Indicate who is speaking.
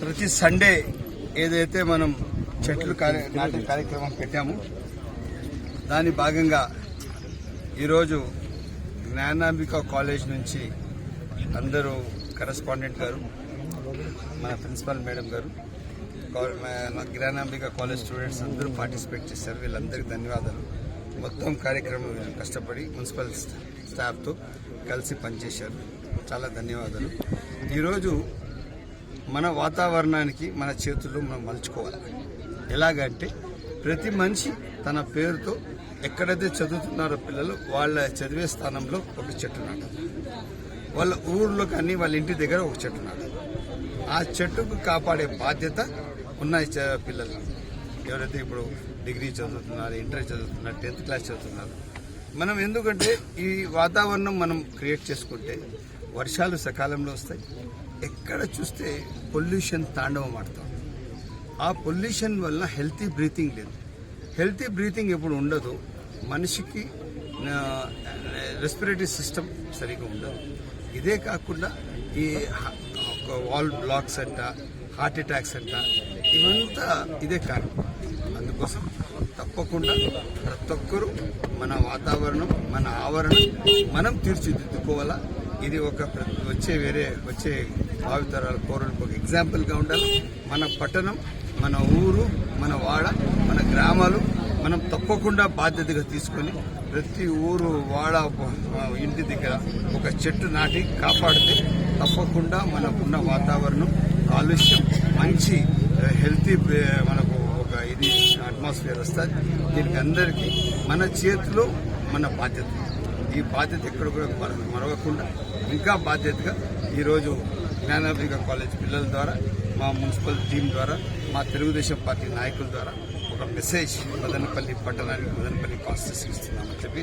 Speaker 1: ప్రతి సండే ఏదైతే మనం చెట్లు కార్య- నాటే కార్యక్రమం పెట్టామో దాని భాగంగా ఈరోజు జ్ఞానాంబిక కాలేజ్ నుంచి అందరూ కరెస్పాండెంట్ గారు మన ప్రిన్సిపల్ మేడం గారు జ్ఞానాంబిక కాలేజ్ స్టూడెంట్స్ అందరూ పార్టిసిపేట్ చేశారు. వీళ్ళందరికీ ధన్యవాదాలు. మొత్తం కార్యక్రమం కష్టపడి మున్సిపల్ స్టాఫ్తో కలిసి పనిచేశారు. చాలా ధన్యవాదాలు. ఈరోజు మన వాతావరణానికి మన చేతుల్లో మనం మలుచుకోవాలి. ఎలాగంటే ప్రతి మనిషి తన పేరుతో ఎక్కడైతే చదువుతున్నారో పిల్లలు వాళ్ళ చదివే స్థానంలో ఒక చెట్టు నాటాలి. వాళ్ళ ఊర్లో కానీ వాళ్ళ ఇంటి దగ్గర ఒక చెట్టు నాటాలి. ఆ చెట్టుకు కాపాడే బాధ్యత ఉన్నాయి పిల్లలు. ఎవరైతే ఇప్పుడు డిగ్రీ చదువుతున్నారు ఇంటర్ చదువుతున్నారు టెన్త్ క్లాస్ చదువుతున్నారు మనం ఎందుకంటే ఈ వాతావరణం మనం క్రియేట్ చేసుకుంటే వర్షాలు సకాలంలో వస్తాయి. ఎక్కడ చూస్తే పొల్యూషన్ తాండవం ఆడతాం ఆ పొల్యూషన్ వల్ల హెల్తీ బ్రీతింగ్ లేదు. హెల్తీ బ్రీతింగ్ ఎప్పుడు ఉండదు. మనిషికి రెస్పిరేటరీ సిస్టమ్ సరిగా ఉండదు. ఇదే కాకుండా ఈ ఒక వాల్ బ్లాక్స్ అంట హార్ట్ అటాక్స్ అంట ఇవంతా ఇదే కారణం. అందుకోసం తప్పకుండా ప్రతి ఒక్కరూ మన వాతావరణం మన ఆవరణం మనం తీర్చిదిద్దుకోవాలా? ఇది ఒక వచ్చే వేరే వచ్చే భావితరాల పౌరులకు ఒక ఎగ్జాంపుల్గా ఉండాలి. మన పట్టణం మన ఊరు మన వాడ మన గ్రామాలు మనం తప్పకుండా బాధ్యతగా తీసుకొని ప్రతి ఊరు వాడ ఇంటి దగ్గర ఒక చెట్టు నాటి కాపాడితే తప్పకుండా మనకున్న వాతావరణం కాలుష్యం మంచి హెల్తీ మనకు ఒక ఇది అట్మాస్ఫియర్ వస్తుంది దీనికి అందరికీ మన చేతిలో మన బాధ్యత. ఈ బాధ్యత ఎక్కడ కూడా మరవకుండా ఇంకా బాధ్యతగా ఈరోజు జ్ఞానాభిక కాలేజ్ పిల్లల ద్వారా మా మున్సిపల్ టీం ద్వారా మా తెలుగుదేశం పార్టీ నాయకుల ద్వారా ఒక మెసేజ్ మదనపల్లి పట్టణానికి మదనపల్లి కాన్స్టిట్యూన్సీ ఇస్తున్నామని చెప్పి